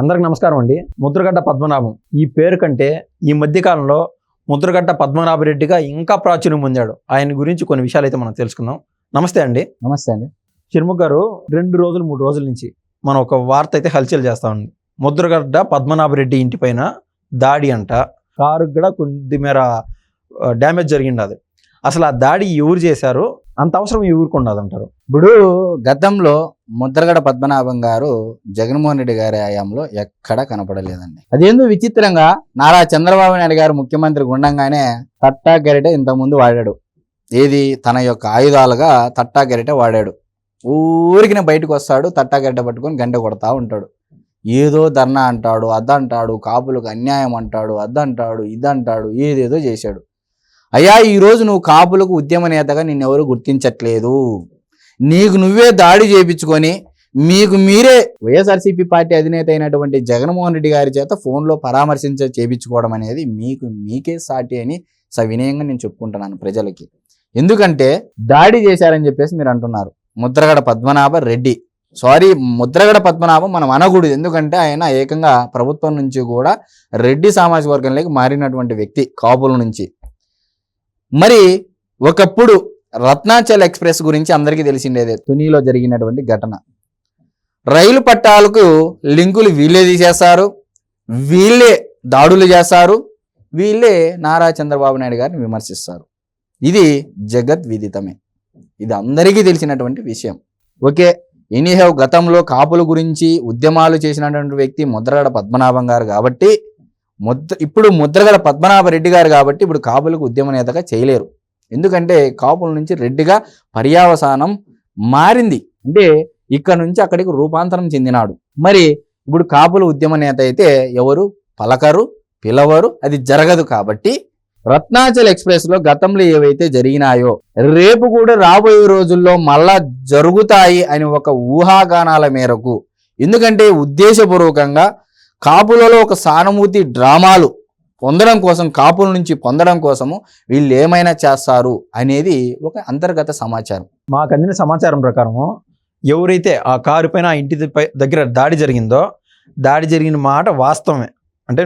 అందరికి నమస్కారం అండి. ముద్రగడ్డ పద్మనాభం. ఈ పేరు కంటే ఈ మధ్య కాలంలో ముద్రగడ్డ పద్మనాభరెడ్డిగా ఇంకా ప్రాచుర్యం పొందాడు. ఆయన గురించి కొన్ని విషయాలు అయితే మనం తెలుసుకుందాం. నమస్తే అండి. నమస్తే అండి. షణ్ముఖ్ గారు రెండు రోజులు మూడు రోజుల నుంచి మనం ఒక వార్త అయితే హల్చల్ చేస్తా ఉంది ముద్రగడ్డ పద్మనాభరెడ్డి ఇంటి పైన దాడి అంట. కారు కూడా కొద్ది మేర డ్యామేజ్ జరిగింది అది. అసలు ఆ దాడి ఎవరు చేశారు? అంత అవసరం ఎవరికి ఉండదు అంటారు ఇప్పుడు గతంలో ముద్రగడ పద్మనాభం గారు జగన్మోహన్ రెడ్డి గారి హయాంలో ఎక్కడా కనపడలేదండి. అదేందో విచిత్రంగా నారా చంద్రబాబు నాయుడు గారు ముఖ్యమంత్రి గుండంగానే తట్టా గరిట ఇంతకుముందు వాడాడు. ఏది? తన యొక్క ఆయుధాలుగా తట్టా గరిట వాడాడు. ఊరికిన బయటకు వస్తాడు తట్టా గరిటె పట్టుకొని గంట కొడతా ఉంటాడు. ఏదో ధర్నా అంటాడు అద్దంటాడు కాపులకు అన్యాయం అంటాడు అద్దంటాడు ఇదంటాడు ఏదేదో చేశాడు. అయ్యా ఈరోజు నువ్వు కాపులకు ఉద్యమ నేతగా నిన్నెవరు గుర్తించట్లేదు. నీకు నువ్వే దాడి చేయించుకొని మీకు మీరే వైఎస్ఆర్సీపీ పార్టీ అధినేత అయినటువంటి జగన్మోహన్ రెడ్డి గారి చేత ఫోన్లో పరామర్శించ చేయించుకోవడం అనేది మీకు మీకే సాటి అని సవినయంగా నేను చెప్పుకుంటున్నాను ప్రజలకి. ఎందుకంటే దాడి చేశారని చెప్పేసి మీరు అంటున్నారు. ముద్రగడ పద్మనాభ రెడ్డి. సారీ ముద్రగడ పద్మనాభం మనం అనకూడదు. ఎందుకంటే ఆయన ఏకంగా ప్రభుత్వం నుంచి కూడా రెడ్డి సామాజిక వర్గంలోకి మారినటువంటి వ్యక్తి కాపుల నుంచి. మరి ఒకప్పుడు రత్నాచల్ ఎక్స్ప్రెస్ గురించి అందరికీ తెలిసిండేదే తునిలో జరిగినటువంటి ఘటన. రైలు పట్టాలకు లింకులు వీళ్ళే తీసేస్తారు వీళ్ళే దాడులు చేస్తారు వీళ్ళే నారా చంద్రబాబు నాయుడు గారిని విమర్శిస్తారు. ఇది జగత్ విదితమే. ఇది అందరికీ తెలిసినటువంటి విషయం. ఓకే ఎనీహౌ గతంలో కాపుల గురించి ఉద్యమాలు చేసినటువంటి వ్యక్తి ముద్రగడ పద్మనాభం గారు కాబట్టి ముద్ర ఇప్పుడు ముద్రగడ పద్మనాభ రెడ్డి గారు కాబట్టి ఇప్పుడు కాపులకు ఉద్యమ నేతగా చేయలేరు. ఎందుకంటే కాపుల నుంచి రెడ్డిగా పర్యావసానం మారింది. అంటే ఇక్కడ నుంచి అక్కడికి రూపాంతరం చెందినాడు. మరి ఇప్పుడు కాపుల ఉద్యమ నేత అయితే ఎవరు? పలకరు పిలవరు అది జరగదు కాబట్టి రత్నాచల్ ఎక్స్ప్రెస్లో గతంలో ఏవైతే జరిగినాయో రేపు కూడా రాబోయే రోజుల్లో మళ్ళా జరుగుతాయి అని ఒక ఊహాగానాల మేరకు. ఎందుకంటే ఉద్దేశపూర్వకంగా కాపులలో ఒక సానుభూతి డ్రామాలు పొందడం కోసం కాపుల నుంచి పొందడం కోసము వీళ్ళు ఏమైనా చేస్తారు అనేది ఒక అంతర్గత సమాచారం. మాకు అందిన సమాచారం ప్రకారము ఎవరైతే ఆ కారు పైన ఆ ఇంటి దగ్గర దాడి జరిగిందో దాడి జరిగిన మాట వాస్తవమే. అంటే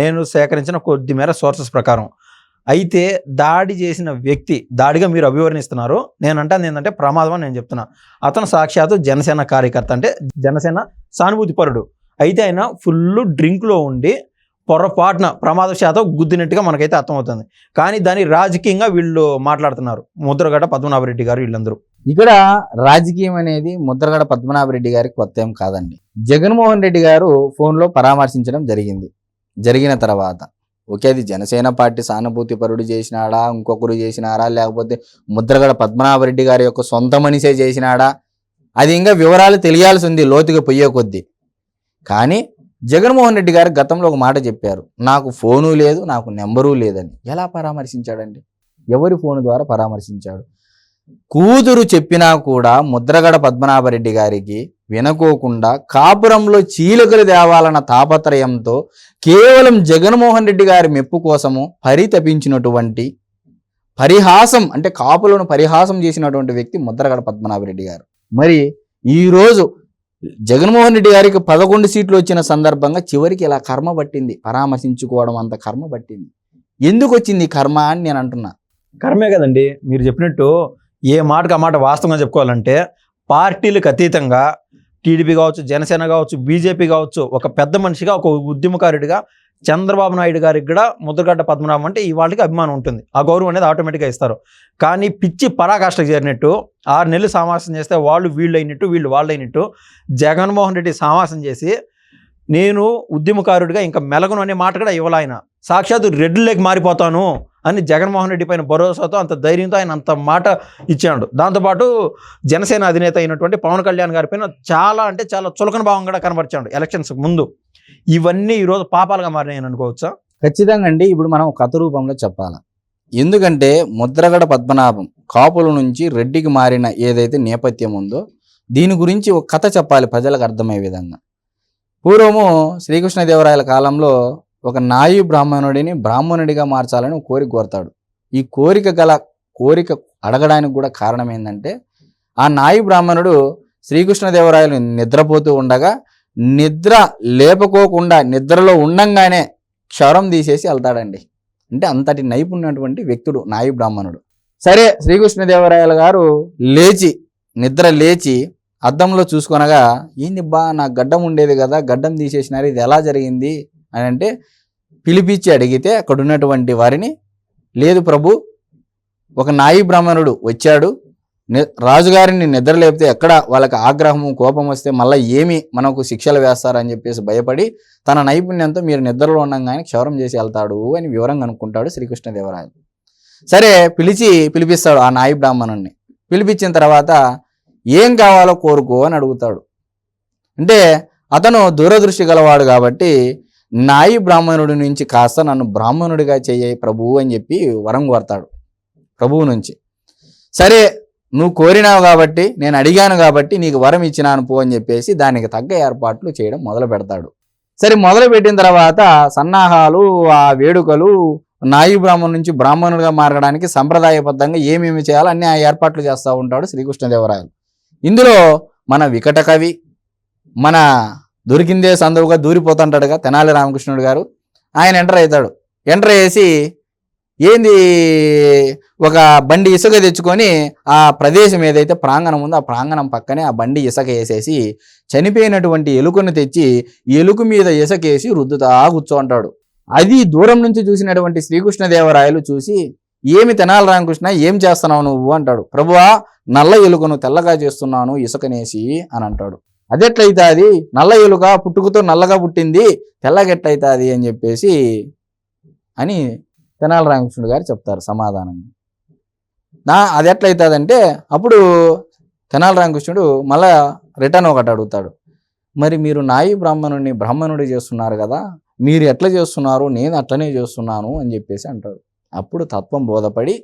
నేను సేకరించిన కొద్ది మేర సోర్సెస్ ప్రకారం. అయితే దాడి చేసిన వ్యక్తి దాడిగా మీరు అభివర్ణిస్తున్నారు. నేను అంటాను ఏంటంటే ప్రమాదం అని నేను చెప్తున్నా. అతను సాక్షాత్తు జనసేన కార్యకర్త అంటే జనసేన సానుభూతిపరుడు అయితే ఆయన ఫుల్ డ్రింక్లో ఉండి పొరపాటున ప్రమాద శాతం గుద్దినట్టుగా మనకైతే అర్థమవుతుంది. కానీ దాన్ని రాజకీయంగా వీళ్ళు మాట్లాడుతున్నారు. ముద్రగడ పద్మనాభరెడ్డి గారు వీళ్ళందరూ. ఇక్కడ రాజకీయం అనేది ముద్రగడ పద్మనాభరెడ్డి గారికి కొత్త ఏం కాదండి. జగన్మోహన్ రెడ్డి గారు ఫోన్లో పరామర్శించడం జరిగింది. జరిగిన తర్వాత ఓకే అది జనసేన పార్టీ సానుభూతి పరుడు చేసినాడా ఇంకొకరు చేసినారా లేకపోతే ముద్రగడ పద్మనాభరెడ్డి గారి యొక్క సొంత మనిషే చేసినాడా అది ఇంకా వివరాలు తెలియాల్సి ఉంది లోతుగా పొయ్యే కొద్దీ. కానీ జగన్మోహన్ రెడ్డి గారు గతంలో ఒక మాట చెప్పారు. నాకు ఫోను లేదు నాకు నెంబరు లేదని. ఎలా పరామర్శించాడండి? ఎవరి ఫోను ద్వారా పరామర్శించాడు? కూతురు చెప్పినా కూడా ముద్రగడ పద్మనాభరెడ్డి గారికి వినకోకుండా కాపురంలో చీలకలు తేవాలన్న తాపత్రయంతో కేవలం జగన్మోహన్ రెడ్డి గారి మెప్పు కోసము పరితపించినటువంటి పరిహాసం అంటే కాపులను పరిహాసం చేసినటువంటి వ్యక్తి ముద్రగడ పద్మనాభరెడ్డి గారు. మరి ఈరోజు జగన్మోహన్ రెడ్డి గారికి పదకొండు సీట్లు వచ్చిన సందర్భంగా చివరికి ఇలా కర్మ పట్టింది. పరామర్శించుకోవడం అంత కర్మ పట్టింది. ఎందుకు వచ్చింది ఈ కర్మ అని నేను అంటున్నా. కర్మే కదండి. మీరు చెప్పినట్టు ఏ మాటకు ఆ మాట వాస్తవంగా చెప్పుకోవాలంటే పార్టీలకు అతీతంగా టీడీపీ కావచ్చు జనసేన కావచ్చు బీజేపీ కావచ్చు ఒక పెద్ద మనిషిగా ఒక ఉద్యమకారుడిగా చంద్రబాబు నాయుడు గారికి కూడా ముద్రగడ్డ పద్మనాభం అంటే ఇవాళకి అభిమానం ఉంటుంది. ఆ గౌరవం అనేది ఆటోమేటిక్గా ఇస్తారు. కానీ పిచ్చి పరాకాష్ఠకు చేరినట్టు ఆరు నెలలు సమావేశం చేస్తే వాళ్ళు వీళ్ళు అయినట్టు వీళ్ళు వాళ్ళు అయినట్టు జగన్మోహన్ రెడ్డి సామాసం చేసి నేను ఉద్యమకారుడిగా ఇంకా మెలగను అనే మాట కూడా ఇవ్వాలి ఆయన. సాక్షాత్తు రెడ్లకి మారిపోతాను అని జగన్మోహన్ రెడ్డి పైన భరోసాతో అంత ధైర్యంతో ఆయన అంత మాట ఇచ్చాడు. దాంతోపాటు జనసేన అధినేత అయినటువంటి పవన్ కళ్యాణ్ గారి పైన చాలా అంటే చాలా చులకన భావం కూడా కనబరిచాడు ఎలక్షన్స్ ముందు. ఇవన్నీ ఈరోజు పాపాలుగా మారినాయని అనుకోవచ్చా? ఖచ్చితంగా అండి. ఇప్పుడు మనం కథ రూపంలో చెప్పాలి. ఎందుకంటే ముద్రగడ పద్మనాభం కాపుల నుంచి రెడ్డికి మారిన ఏదైతే నేపథ్యం ఉందో దీని గురించి ఒక కథ చెప్పాలి ప్రజలకు అర్థమయ్యే విధంగా. పూర్వము శ్రీకృష్ణదేవరాయల కాలంలో ఒక నాయు బ్రాహ్మణుడిని బ్రాహ్మణుడిగా మార్చాలని కోరిక కోరతాడు. ఈ కోరిక గల కోరిక అడగడానికి కూడా కారణం ఏంటంటే ఆ నాయు బ్రాహ్మణుడు శ్రీకృష్ణదేవరాయలు నిద్రపోతూ ఉండగా నిద్ర లేపకోకుండా నిద్రలో ఉండంగానే క్షరం తీసేసి వెళ్తాడండి. అంటే అంతటి నైపుణ్యటువంటి వ్యక్తుడు నాయి బ్రాహ్మణుడు. సరే శ్రీకృష్ణదేవరాయలు గారు లేచి నిద్ర లేచి అద్దంలో చూసుకొనగా ఏంది బా నా గడ్డం ఉండేది కదా గడ్డం తీసేసినారు ఇది ఎలా జరిగింది? అని అంటే పిలిపించి అడిగితే అక్కడ ఉన్నటువంటి వారిని లేదు ప్రభు ఒక నాయి బ్రాహ్మణుడు వచ్చాడు రాజుగారిని నిద్ర లేపితే ఎక్కడ వాళ్ళకి ఆగ్రహము కోపం వస్తే మళ్ళీ ఏమి మనకు శిక్షలు వేస్తారని చెప్పేసి భయపడి తన నైపుణ్యంతో మీరు నిద్రలో ఉండగానే క్షౌరం చేసి వెళ్తాడు అని వివరంగా అనుకుంటాడు శ్రీకృష్ణదేవరాయలు సరే పిలిచి పిలిపిస్తాడు ఆ నాయి బ్రాహ్మణుణ్ణి. పిలిపించిన తర్వాత ఏం కావాలో కోరుకో అని అడుగుతాడు. అంటే అతను దూరదృష్టి గలవాడు కాబట్టి నాయి బ్రాహ్మణుడి నుంచి కాస్త నన్ను బ్రాహ్మణుడిగా చేయ ప్రభువు అని చెప్పి వరం కోరతాడు ప్రభువు నుంచి. సరే నువ్వు కోరినావు కాబట్టి నేను అడిగాను కాబట్టి నీకు వరం ఇచ్చినాను పో అని చెప్పేసి దానికి తగ్గ ఏర్పాట్లు చేయడం మొదలు పెడతాడు. సరే మొదలు పెట్టిన తర్వాత సన్నాహాలు ఆ వేడుకలు నాయి బ్రాహ్మణు నుంచి బ్రాహ్మణులుగా మారడానికి సంప్రదాయబద్ధంగా ఏమేమి చేయాలో అన్ని ఆ ఏర్పాట్లు చేస్తూ ఉంటాడు శ్రీకృష్ణదేవరాయలు. ఇందులో మన వికట కవి మన దొరికిందే సందవుగా దూరిపోతుంటాడుగా తెనాలి రామకృష్ణుడు గారు. ఆయన ఎంటర్ అవుతాడు. ఎంటర్ చేసి ఏంది? ఒక బండి ఇసుక తెచ్చుకొని ఆ ప్రదేశం ఏదైతే ప్రాంగణం ఉందో ఆ ప్రాంగణం పక్కనే ఆ బండి ఇసుక వేసేసి చనిపోయినటువంటి ఎలుకను తెచ్చి ఎలుక మీద ఇసుకేసి రుద్దుతా కూర్చోంటాడు అది దూరం నుంచి చూసినటువంటి శ్రీకృష్ణదేవరాయలు చూసి ఏమి తెనాలి రామకృష్ణ? ఏం చేస్తున్నావు నువ్వు? అంటాడు. ప్రభువా నల్ల ఎలుకను తెల్లగా చేస్తున్నాను ఇసుకనేసి అని అంటాడు. అదెట్లయితే అది నల్ల ఎలుక పుట్టుకతో నల్లగా పుట్టింది తెల్లగెట్లయితుంది అని చెప్పేసి అని తెనాలి రామకృష్ణుడు గారు చెప్తారు సమాధానంగా. నా అది ఎట్లయితుందంటే అప్పుడు తెనాలి రామకృష్ణుడు మళ్ళా రిటర్న్ ఒకటి అడుగుతాడు. మరి మీరు నాయి బ్రాహ్మణుడిని బ్రాహ్మణుడి చేస్తున్నారు కదా మీరు ఎట్లా చేస్తున్నారు నేను అట్లనే చేస్తున్నాను అని చెప్పేసి అంటాడు. అప్పుడు తత్వం బోధపడి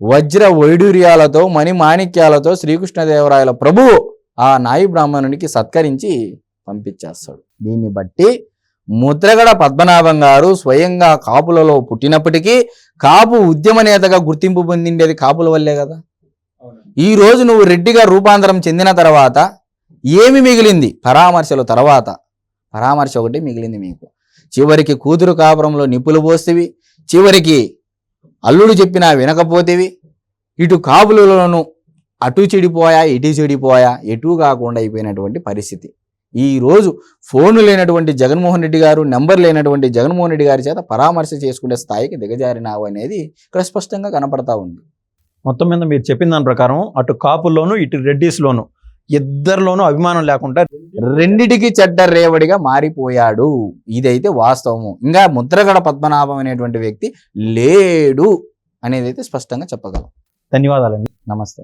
వజ్ర వైడూర్యాలతో మణి మాణిక్యాలతో శ్రీకృష్ణదేవరాయల ప్రభువు ఆ నాయి బ్రాహ్మణునికి సత్కరించి పంపించేస్తాడు. దీన్ని బట్టి ముద్రగడ పద్మనాభం గారు స్వయంగా కాపులలో పుట్టినప్పటికీ కాపు ఉద్యమ నేతగా గుర్తింపు పొందిండేది కాపుల వల్లే కదా. ఈ రోజు నువ్వు రెడ్డిగా రూపాంతరం చెందిన తర్వాత ఏమి మిగిలింది? పరామర్శల తర్వాత. పరామర్శ ఒకటి మిగిలింది మీకు. చివరికి కూతురు కాపురంలో నిప్పులు పోస్తేవి చివరికి అల్లుడు చెప్పినా వినకపోతేవి ఇటు కాపులలోను అటు చెడిపోయా ఇటు చెడిపోయా ఎటు కాకుండా అయిపోయినటువంటి పరిస్థితి. ఈ రోజు ఫోన్ లేనటువంటి జగన్మోహన్ రెడ్డి గారు నెంబర్ లేనటువంటి జగన్మోహన్ రెడ్డి గారి చేత పరామర్శ చేసుకునే స్థాయికి దిగజారినావు అనేది ఇక్కడ స్పష్టంగా కనపడతా ఉంది. మొత్తం మీద మీరు చెప్పిన దాని ప్రకారం అటు కాపుల్లోను ఇటు రెడ్డిస్లోను ఇద్దరిలోనూ అభిమానం లేకుండా రెండిటికి చెడ్డ రేవడిగా మారిపోయాడు. ఇదైతే వాస్తవము. ఇంకా ముద్రగడ పద్మనాభం అనేటువంటి వ్యక్తి లేడు అనేది అయితే స్పష్టంగా చెప్పగలం. ధన్యవాదాలండి. నమస్తే.